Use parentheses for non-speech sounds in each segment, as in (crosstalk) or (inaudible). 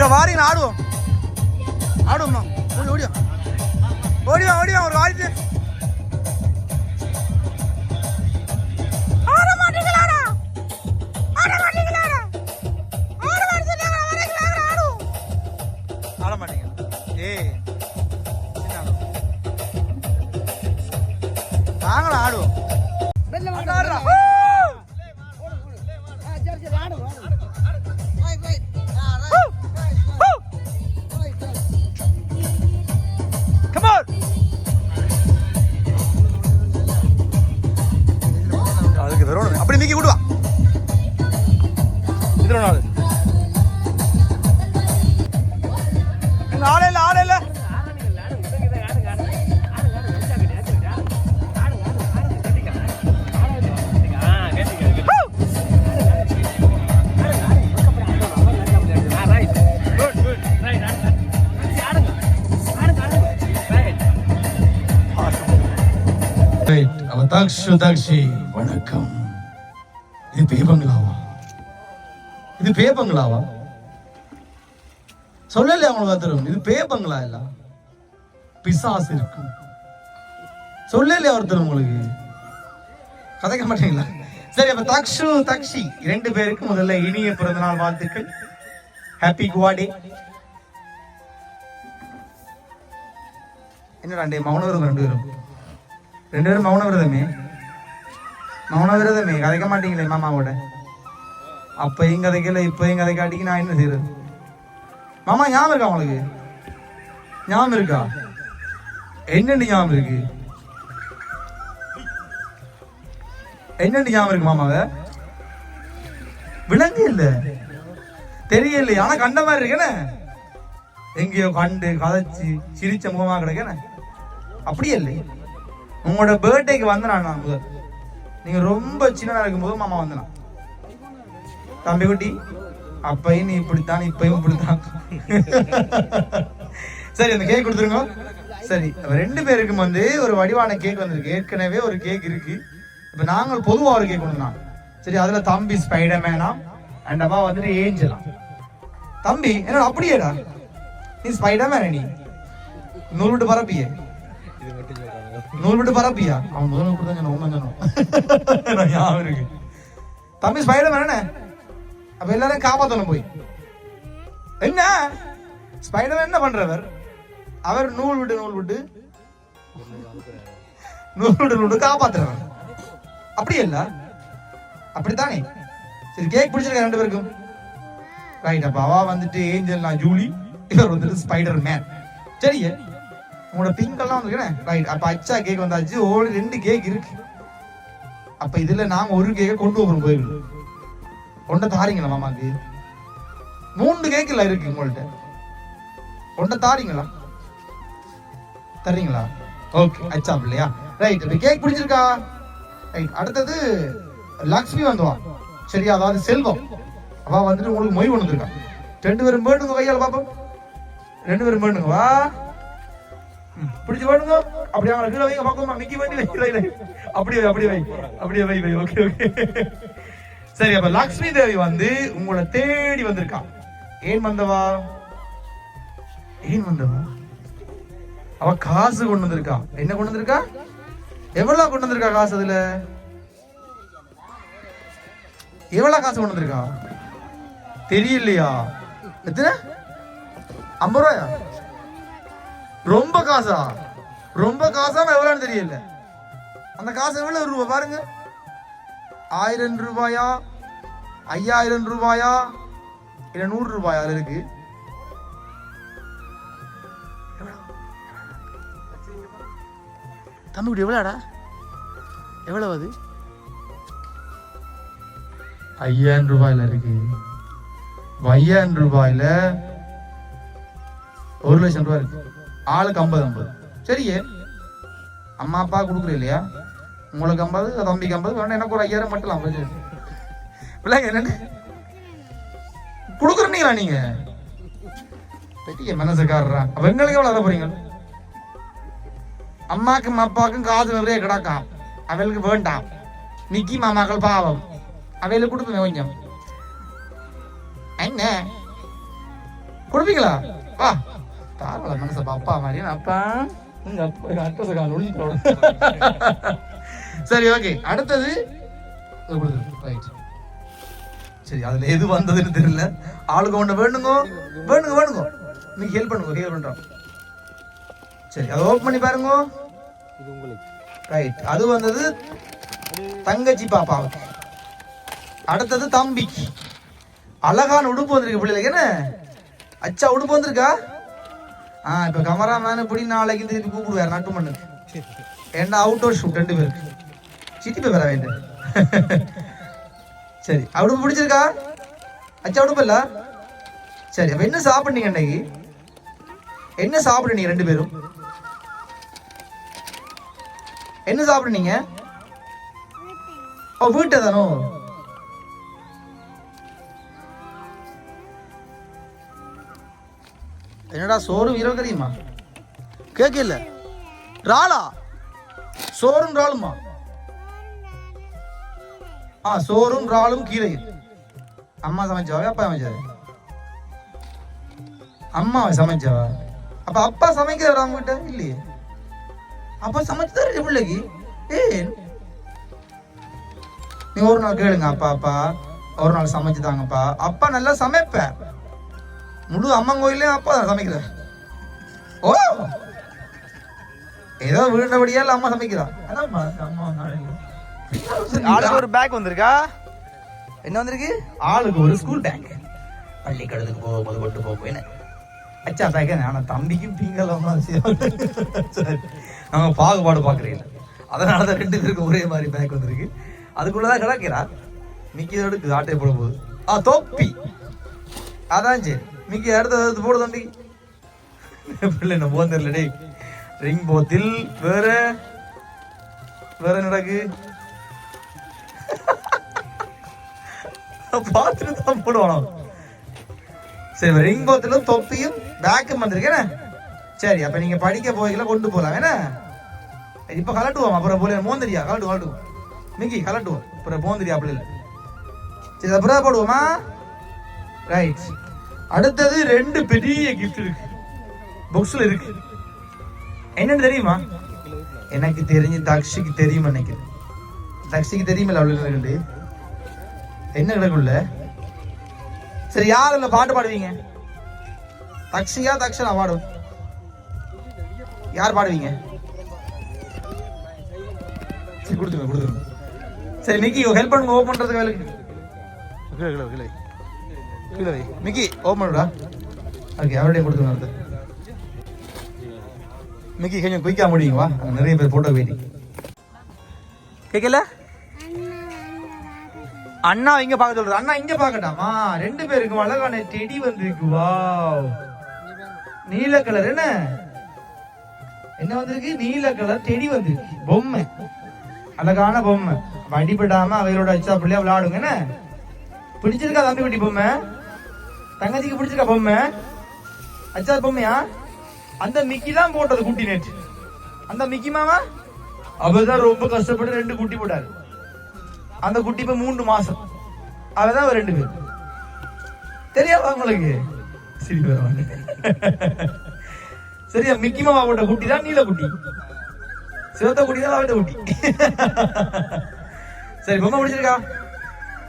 கொஞ்சம் வாரிங்க ஆடுவோம் ஆடுவோம்மா ஓடி ஓடியா ஓடிவா ஓடிவா ஒரு வாரிட்டு சுதாக்ஷி அவ வணக்கம். இது பேபங்களாவா? இது பேபங்களாவா? சொல்லலையா உங்களுக்கு ஒருத்தரும் இது பேபங்களா இல்ல? பிசாஸ் இருக்கும். சொல்லலையா ஒருத்தர் உங்களுக்கு? கதைக்க மாட்டீங்களா? சரி அப்ப தக்ஷு தக்ஷி ரெண்டு பேருக்கு முதல்ல இனிய பிறந்தநாள் வாழ்த்துக்கள். ஹாப்பி குவாடே என்னடா ரெண்டு மௌன ரெண்டு பேரும். ரெண்டு பேரும் மௌன விரதமே மௌன விரதமே கதைக்க மாட்டீங்களே மாமாவோட? அப்பையும் கதைக்கல இப்பையும் கதைக்காட்டிக்கு நான் என்ன செய்யறது மாமா ஞாபகம் இருக்கா உங்களுக்கு? ஞாபகம் இருக்கா? என்னென்ன ஞாபகம் இருக்கு? என்னென்ன ஞாபகம் இருக்கு மாமாவ? விலங்கு இல்ல. தெரியல ஆனா கண்ட மாதிரி இருக்கேனே எங்கேயோ கண்டு கதைச்சு சிரிச்ச முகமா கிடக்கேனே அப்படியே இல்லை. உங்களோட பர்த்டேக்கு வந்தேன் நான் முதல். நீங்க ரொம்ப சின்னதா இருக்கும்போது மாமா வந்தேன். தம்பி குட்டி அப்பையும் நீ இப்படித்தான் இப்பையும் இப்படித்தான். சரி அந்த கேக் கொடுத்துருங்க. சரி ரெண்டு பேருக்கும் வந்து ஒரு வடிவான கேக் வந்திருக்கு. ஏற்கனவே ஒரு கேக் இருக்கு. இப்ப நாங்கள் பொதுவா ஒரு கேக் கொண்டு சரி அதுல தம்பி ஸ்பைடர்மேனா அண்ட் அம்மா வந்துட்டு ஏஞ்சலா தம்பி என்ன அப்படியேடா. நீ ஸ்பைடர்மேன் நீ. நூல் விட்டு பரப்பியே. நூல் விட்டு பரப்பியா? அவன் முதல்ல கொடுத்தா உண்மை சொன்னான். ஞாபகம் இருக்கு. தம்பி ஸ்பைடர்மேன் என்ன? அப்ப எல்லாரையும் காப்பாத்தணும் போய். என்ன? ஸ்பைடர் என்ன பண்றவர்? அவர் நூல் விட்டு நூல் விட்டு நூல் விட்டு நூல் விட்டு காப்பாத்துறவர். அப்படி இல்ல. அப்படித்தானே? சரி கேக் பிடிச்சிருக்க ரெண்டு பேருக்கும். ரைட் அப்ப அவ வந்துட்டு ஏஞ்சல் நான் ஜூலி. இவர் வந்துட்டு ஸ்பைடர் மேன் சரியே உங்களோட பிங்கெல்லாம் வந்துருக்கேன் ரைட் அப்ப அச்சா கேக் வந்தாச்சு ஓடு ரெண்டு கேக் இருக்கு. அப்ப இதுல நாங்க ஒரு கேக்க கொண்டு போறோம் கோயில். கொண்ட தாரீங்களா மாமாக்கு? மூணு கேக்குல இருக்கு உங்கள்ட்ட. கொண்ட தாரீங்களா? தர்றீங்களா? ஓகே அச்சா இல்லையா ரைட் இப்ப கேக் பிடிச்சிருக்கா? ரைட் அடுத்தது லக்ஷ்மி வந்துவா சரியா அதாவது செல்வம். அவ வந்துட்டு உங்களுக்கு மொய் கொண்டு வந்திருக்கா. ரெண்டு பேரும் வேணுங்க கையால் பாப்போம். ரெண்டு பேரும் வேணுங்க வா. பிடிச்சு பாடுங்க அப்படி அவங்க கீழே வைங்க பாப்போமா மிக்கி வேண்டி வை இல்லை வை. அப்படியே வை அப்படியே வை. அப்படியே வை வை. Okay okay. சரி அப்ப லக்ஷ்மி தேவி வந்து உங்களை தேடி வந்திருக்கா. ஏன் வந்தவா? ஏன் வந்தவா? அவ காசு கொண்டு வந்திருக்கா. என்ன கொண்டு வந்திருக்கா? எவ்வளவு கொண்டு வந்திருக்கா காசு அதுல? எவ்வளவு காசு கொண்டு வந்திருக்கா? தெரியலையா? எத்தனை? ஐம்பது ரூபாயா? ரொம்ப காசா? ரொம்ப காசா எவ்வளோன்னு தெரியல. அந்த காசு எவ்வளோ ரூபாய் பாருங்க. ஆயிரம் ரூபாயா? ஐயாயிரம் ரூபாயா? இல்ல நூறு ரூபாயா? அதுல இருக்கு. தம்பி குட்டி எவ்வளோடா எவ்வளவு அது? ஐயாயிரம் ரூபாயில இருக்கு. ஐயாயிரம் ரூபாயில ஒரு லட்சம் ரூபாய் இருக்கு. ஆளுக்கு ஐம்பது ஐம்பது. சரியே. அம்மா அப்பா கொடுக்குற இல்லையா? உங்களுக்கு ஐம்பது தம்பிக்கு ஐம்பது வேணா எனக்கு ஒரு ஐயாயிரம் மட்டும் ஐம்பது பிள்ளைங்க என்னன்னு? கொடுக்குறீங்களா நீங்க? பெரிய மனசுக்காரரா. அப்ப எங்களுக்கு எவ்வளவு அதை போறீங்க? அம்மாக்கும் அப்பாவுக்கும் காது நிறைய கிடக்காம். அவளுக்கு வேண்டாம். நிக்கி மாமாக்கள் பாவம். அவையில கொடுப்பேன் கொஞ்சம். என்ன? கொடுப்பீங்களா? வா. தாராள மனச அப்பா மாதிரி அப்பா உங்க அப்பா அட்ரஸ் கால் ஒழிஞ்சு சரி ஓகே. அடுத்தது இது. Right. சரி அதுல எது வந்ததுன்னு தெரியல. ஆளுக்கு ஒண்ணு வேணுங்க? வேணுங்க வேணுங்க. நீங்க ஹெல்ப் பண்ணுங்க ஹெல்ப் பண்றோம். சரி அதை ஓப்பன் பண்ணி பாருங்க. ரைட் அது வந்தது தங்கச்சி பாப்பாவுக்கு. அடுத்தது தம்பிக்கு. அழகான உடுப்பு வந்திருக்கு பிள்ளைகளுக்கு. என்ன? அச்சா உடுப்பு வந்திருக்கா? ஆ இப்ப கமராமேன் இப்படி நாளைக்கு திருப்பி கூப்பிடுவார் நட்டு மண்ணு என்ன அவுட் அவுட்டோர் ஷூட் ரெண்டு பேருக்கு சிட்டி போய் வர வேண்டும். சரி உடுப்பு பிடிச்சிருக்கா? அச்சா உடுப்பு இல்ல? சரி அப்ப என்ன சாப்பிட்டீங்க அன்னைக்கு? என்ன சாப்பிடுனீங்க ரெண்டு பேரும்? என்ன சாப்பிடுனீங்க ஓ வீட்டை தானோ? என்னடா சோறு வீரோ கறியுமா கேட்க ராளா? சோறும் இறாலுமா? ஆ சோறும் இறாலும் கீரை அம்மா சமைச்சாவே அப்பா சமைச்சாரு. அம்மா சமைச்சாவா? அப்ப அப்பா சமைக்கிறாரா அவங்ககிட்ட? இல்லையே. அப்பா சமைச்சு தர பிள்ளைக்கு. ஏன்? நீ ஒரு நாள் கேளுங்க அப்பா அப்பா. ஒரு நாள் சமைச்சு தாங்கப்பா அப்பா நல்லா சமைப்பேன். முழு அம்மன் கோயிலே அப்பா தான் சமைக்கிறார். ஓ! ஏதோ வீண்டபடியா இல்ல அம்மா சமைக்கிறா அதான் அம்மா அம்மா நாளைக்கு. ஆளுக்கு ஒரு பேக் வந்திருக்கா? என்ன வந்திருக்கு? ஆளுக்கு ஒரு ஸ்கூல் பேக் பள்ளிக்கூடத்துக்கு போகும்போது கொண்டு போகும் என்ன அச்சா பேக் ஆனா தம்பிக்கும் பிங்கலாமா நாங்க பாகுபாடு பாக்குறீங்க அதனால தான் ரெண்டு பேருக்கும் ஒரே மாதிரி பேக் வந்திருக்கு. அதுக்குள்ளதான் கிடக்கிறா மிக்கி எடுக்கு ஆட்டை போட போகுது. ஆ தொப்பி. அதான் சரி. மிக்கி அடுத்த அடுத்து போடு தம்பி. பிள்ளை என்ன போன் தெரியல டேய். ரிங் போத்தில் வேற வேற நடக்கு? பார்த்துட்டு தான் போடுவானோ? சரி ரிங் போத்திலும் தொப்பியும் பேக்கும் வந்திருக்கேன் சரி அப்ப நீங்க படிக்க போய்களை கொண்டு போகலாம் என்ன? இப்ப கலட்டுவோம் அப்புறம் போல மோந்தரியா? கலட்டு கலட்டுவோம் மிக்கி கலட்டுவோம். அப்புறம் போந்தரியா அப்படி இல்லை சரி அப்புறம் போடுவோமா? ரைட் அடுத்தது ரெண்டு பெரிய கிஃப்ட் இருக்கு. புக்ஸ்ல இருக்கு. என்னன்னு தெரியுமா? எனக்கு தெரிஞ்சு தக்ஷிக்கு தெரியும் நினைக்கிறேன். தக்ஷிக்கு தெரியுமில்ல அவ்வளவு என்ன கிடக்குள்ள சரி யார் இல்ல பாட்டு பாடுவீங்க? தக்ஷியா தக்ஷனா? பாடும் யார் பாடுவீங்க? சரி கொடுத்துருங்க கொடுத்துருங்க. சரி நிக்கி ஹெல்ப் பண்ணுங்க ஓப்பன் பண்றதுக்கு வேலைக்கு. கீழே வை. மிக்கி ஓப்பன் பண்ணுடா ஓகே அவருடைய கொடுத்துருங்க அடுத்து மிக்கி கொஞ்சம் குயிக்கா முடியுங்க வா. நிறைய பேர் போட்டோ வெயிட்டிங் கேட்கல அண்ணா இங்க பார்க்க சொல்றது. அண்ணா இங்க பார்க்கட்டாமா? ரெண்டு பேருக்கு அழகான டெடி வந்திருக்கு வாவ் நீல கலர் என்ன? என்ன வந்திருக்கு? நீல கலர் டெடி வந்திருக்கு. பொம்மை. அழகான பொம்மை. வடிபடாம அவையோட வச்சா பிள்ளையா விளையாடுங்க என்ன? பிடிச்சிருக்கா தம்பி குட்டி பொம்மை? தங்கச்சிக்கு பிடிச்சிருக்கா பொம்மை? அச்சா பொம்மையா? அந்த மிக்கி தான் போட்டது குட்டி நேற்று. அந்த மிக்கி மாமா? அவர்தான் ரொம்ப கஷ்டப்பட்டு ரெண்டு குட்டி போட்டாரு. அந்த குட்டி இப்ப மூன்று மாசம். அவதான் அவர் ரெண்டு பேர். தெரியாதா உங்களுக்கு? சரி சரியா மிக்கி மாமா போட்ட குட்டி தான் நீல குட்டி. சிவத்த குட்டி தான் அவட்ட குட்டி. சரி பொம்மை பிடிச்சிருக்கா?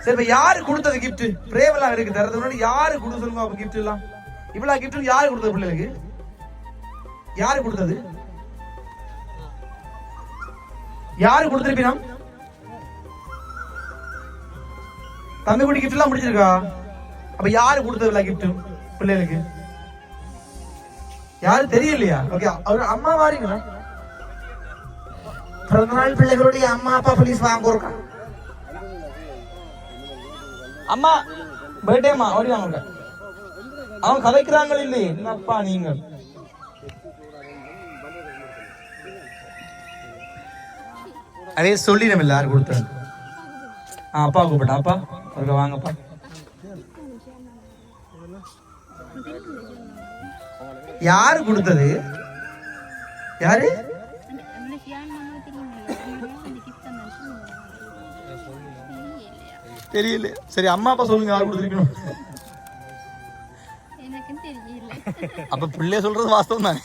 சரி இப்ப யாரு கொடுத்தது கிஃப்ட் பிரேமெல்லாம் இருக்கு தரது முன்னாடி யாரு கொடுத்து சொல்லுங்க அப்ப கிஃப்ட் எல்லாம்? இவ்வளவு கிஃப்ட் யாரு கொடுத்தது பிள்ளைகளுக்கு? யாரு கொடுத்தது? யாரு கொடுத்திருப்பினா தம்பி குடி கிஃப்ட் எல்லாம் முடிச்சிருக்கா அப்ப யாரு கொடுத்தது கிஃப்ட் பிள்ளைகளுக்கு? யாரும் தெரியலையா? ஓகே அவர் அம்மா வாரீங்களா? பிறந்தநாள் பிள்ளைகளுடைய அம்மா அப்பா போலீஸ் வாங்க கொடுக்க அம்மா பர்த்டேமா ஓடி வாங்க அவன் கதைக்கிறாங்க இல்லையே என்னப்பா நீங்கள்? அதே சொல்லி நம்ம எல்லாரும் கொடுத்தாங்க ஆ அப்பா கூப்பிட்டா அப்பா அவருக்கு வாங்கப்பா. யாரு கொடுத்தது? யாரு? தெரியல. சரி அம்மா அப்பா சொல்லுங்க யார் கொடுத்துருக்கணும்? அப்ப பிள்ளைய சொல்றது வாஸ்தவம் தானே?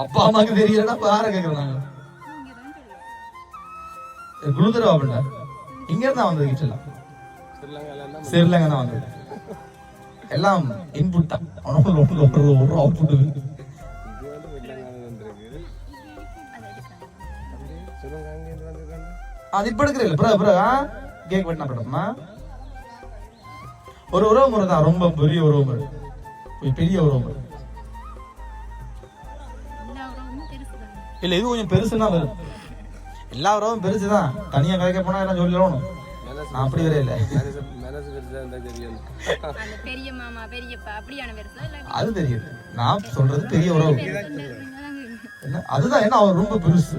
அப்பா அம்மாக்கு தெரியலன்னா பார கேக்குறோம் நாங்க குளுத்தரவா அப்படின்னா இங்க இருந்தா வந்தது கிச்சலாம் ஸ்ரீலங்கா தான் வந்தது. எல்லாம் இன்புட் தான். ஒரு அவுட்புட் அது இப்ப எடுக்கிறீங்க கேக் வெட்டினா படமா ஒரு உறவு முறை தான் ரொம்ப பெரிய உறவு முறை. ஒரு பெரிய உறவு முறை. இல்ல இது கொஞ்சம் பெருசுன்னா வரும் எல்லா உறவும் பெருசுதான் தனியா கதைக்க போனா எல்லாம் சொல்லணும் நான் அப்படி வரே இல்ல. அந்த பெரிய மாமா பெரியப்பா அப்படியான பெருசா இல்ல அது தெரியும் நான் சொல்றது பெரிய உறவு. என்ன? அதுதான் என்ன அவர் ரொம்ப பெருசு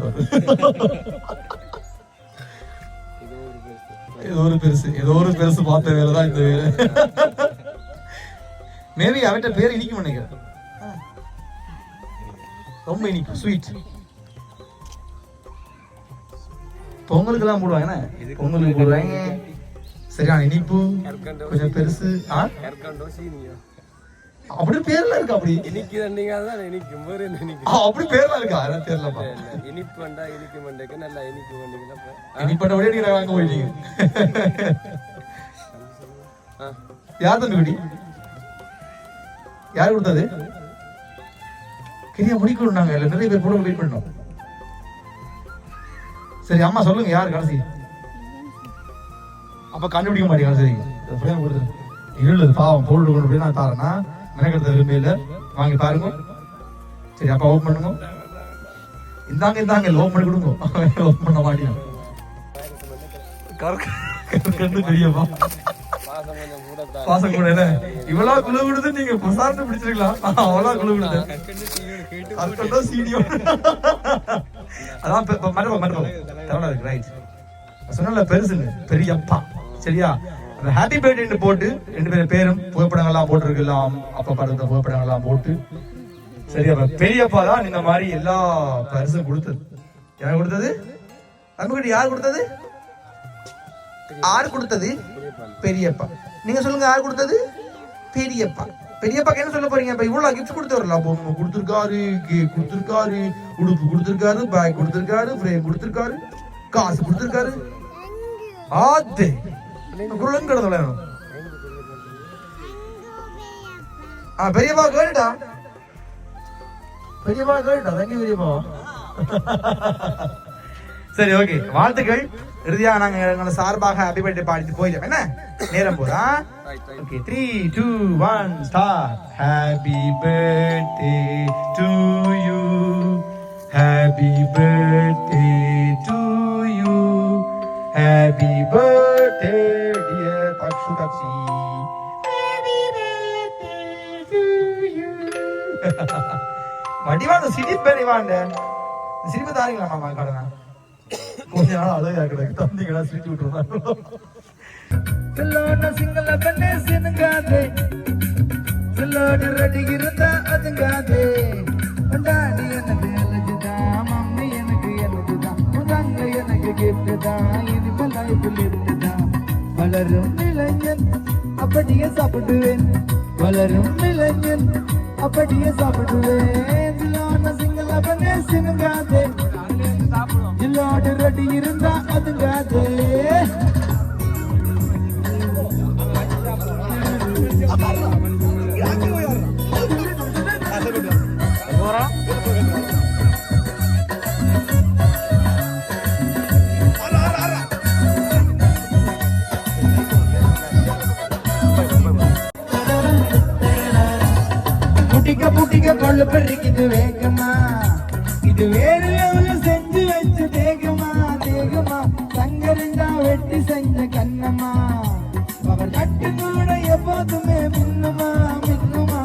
ஏதோ ஒரு பெருசு ஏதோ ஒரு பெருசு பார்த்த வேலை தான் இந்த வேலை. மேபி அவட்ட பேர் இனிக்கும் நினைக்கிறேன். ரொம்ப இனிக்கும் ஸ்வீட் பொங்கலுக்கு எல்லாம் போடுவாங்க? பொங்கலுக்கு போடுவாங்க. சரியான இனிப்பு கொஞ்சம் பெருசு ஆ? அப்படி பேர்ல இருக்கு அப்படி? இனிக்கு தண்டிங்க தான் இனிக்கும். வேறு என்ன இனிக்கும்? அப்படி பேர்ல இருக்கா? எனக்கு தெரியலப்பா. இனிப்பு வேண்டா இனிக்கு மண்டைக்கு நல்லா இனிப்பு வந்தீங்கன்னா இனிப்பட்ட விட நீங்க வாங்க போயிட்டீங்க. யார் தம்பி குடி? யார் கொடுத்தது? கிரியா முடிக்கணும் நாங்க இல்ல நிறைய பேர் கூட வெயிட் பண்ணோம். சரி அம்மா சொல்லுங்க யார் கடைசி? அப்ப கண்டுபிடிக்க மாட்டீங்க சரி ஃப்ரேம் கொடுத்து இருளு பாவம் பொருள் கொண்டு போய் நான் தாரேன்னா மெனக்கெடுத்த விரும்பியில வாங்கி பாருங்க. சரி அப்பா ஓப்பன் பண்ணுங்க. இந்தாங்க இந்தாங்க ஓப்பன் பண்ணி கொடுங்க. (laughs) ஓப்பன் பண்ண மாட்டீங்க. கண்டு பெரியப்பா பாசம் கூட என்ன? இவ்வளவு குழு கொடுத்து நீங்க பிரசாரத்தை பிடிச்சிருக்கலாம் அவ்வளவு குழு கொடுத்தேன் அதுதான் சீனியோ அதான் பெ- பெ- மண்டபம் இருக்கு ரைட் சொன்னல பெருசுங்க பெரியப்பா. சரியா? ஹாப்பி பர்த்டேன்னு போட்டு ரெண்டு பேரும் பேரும் புகைப்படங்கள்லாம் போட்டிருக்கலாம். அப்பா படத்த புகைப்படங்கள்லாம் போட்டு. சரி அப்ப பெரியப்பா தான் இந்த மாதிரி எல்லா பரிசும் கொடுத்தது. யார் கொடுத்தது? நம்மகிட்ட யார் கொடுத்தது? யார் கொடுத்தது? பெரியப்பா. நீங்க சொல்லுங்க யார் கொடுத்தது? பெரியப்பா. பெரியப்பா என்ன சொல்ல போறீங்க? இப்ப இவ்வளவு கிஃப்ட் கொடுத்துருல பொம்மை கொடுத்துருக்காரு கேக் கொடுத்துருக்காரு உடுப்பு கொடுத்துருக்காரு பேக் கொடுத்துருக்காரு ஃப்ரேம் கொடுத்துருக்காரு காசு கொடுத்துருக்காரு. ஆத்து. குழந்தை விளையாடணும் ஆ பெரியப்பா கேட்டுட்டா பெரியப்பா கேட்டுட்டா தங்கி பெரியப்பா சரி ஓகே. வாழ்த்துக்கள். இறுதியா நாங்க எங்களை சார்பாக ஹாப்பி பர்த்டே பாடிட்டு போயிடும் என்ன? நேரம் போதா okay three two one star happy birthday to you happy birthday to you happy birthday வடிவான சிரிப்பு வடிவாண்ட சிரிப்பு தாரீங்களா மாமா கடனா கொஞ்ச நாள் அழகா கிடக்கு தம்பிகளா சிரிச்சு விட்டுருந்தாங்க சிங்கள பெண்ணே சினுங்காதே சில்லோட ரெடி இருந்தா அதுங்காதே கொண்டாடி எனக்கு எழுதுதான் மம்மி எனக்கு எழுதுதான் உதங்க எனக்கு இனிமே லைஃபில் இருந்துதான் வளரும் இளைஞன் அப்படியே சாப்பிடுவேன். வளரும் இளைஞன் அப்படியே சாப்பிடுவேன். சில்லோட சிங்கள பெண்ணே சினுங்காதே. சில்லோட ரெடி இருந்தா அதுங்காதே. புட்டிக்க கொள்ளு கொள்ள பெருக்குது வேகமா. இது வேறு லெவல செஞ்சு வச்சு தேகமா? தேகமா. சங்கரண்டா வெட்டி செஞ்ச கண்ணம்மா. அவர் கட்டு கூட எப்போதுமே மின்னுமா மின்னுமா?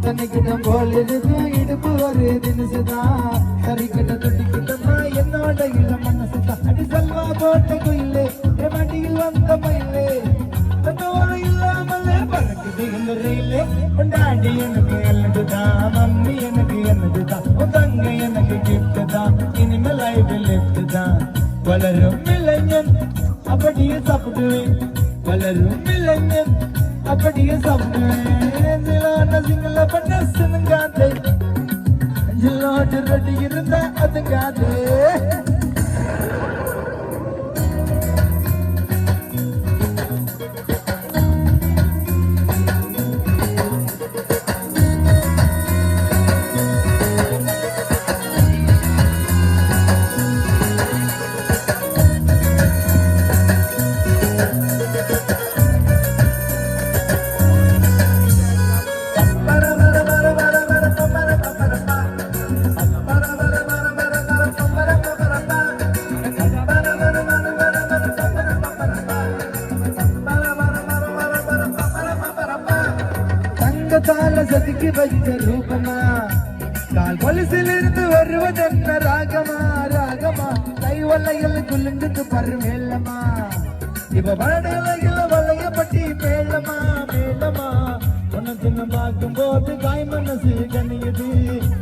தன்னிக்கிட்ட போல் இருக்கும் இடுப்பு ஒரு தினசுதான் சரிக்கிட்ட துட்டிக்கிட்டமா என்னோட இல்ல மனசுதான் அடி செல்வா போட்ட குயிலே என் மடியில் வந்த மயிலே. தன்னோட பறக்குது இந்த ரயிலே? கொண்டாடி எனக்கு என்னதுதான் மம்மி எனக்கு என்னதுதான் உன் தங்க எனக்கு கிஃப்ட் தான் இனிமே லைஃப் லெஃப்ட் தான் வளரும் இளைஞன் அப்படியே சாப்பிடுவேன். வளரும் இளைஞன் அப்படியே சாப்பிடுவேன். சிலான சிங்கள பண்ண சினுங்காதே. ஜில்லாட்டு ரெடி இருந்தா அதுங்காதே. கைவல்லையில் குலுங்குது பருமேலமா இவ வடலையில் வளையப்பட்டி மேலமா மேலமா உன்னை சின்ன பார்க்கும் போது தாய் மனசு கனியுது.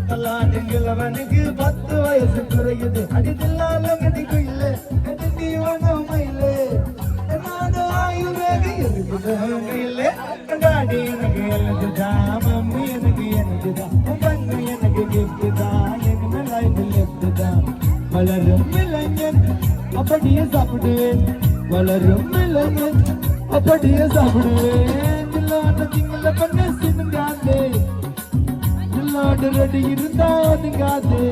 கல்லாட்டுங்களவனுக்கு பத்து வயசு குறையுது. அடித்தில்லாலும் கடிக்கு இல்லை. கடி மயிலே என்னோட ஆயுள் வேக இல்லை. கண்டாடி எனக்கு எழுதுதான் மம்மி எனக்கு எனக்குதான் உன் பங்கு எனக்கு கிஃப்ட் அப்படியே சாப்பிடுவேன் வளரும் இளைஞன் அப்படியே சாப்பிடுவேன் ஜில்லாட்ட திங்கள பண்ண சினுங்காதே. ஜில்லாட்ட ரெடி இருந்தா ஒதுங்காதே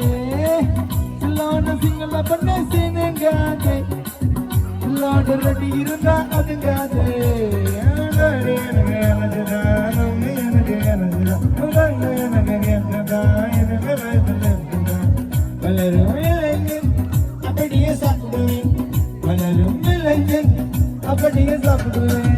ஜில்லாட்ட சிங்கள பண்ண சினுங்காதே. ஜில்லாட்ட ரெடி இருந்தா ஒதுங்காதே வளரும் love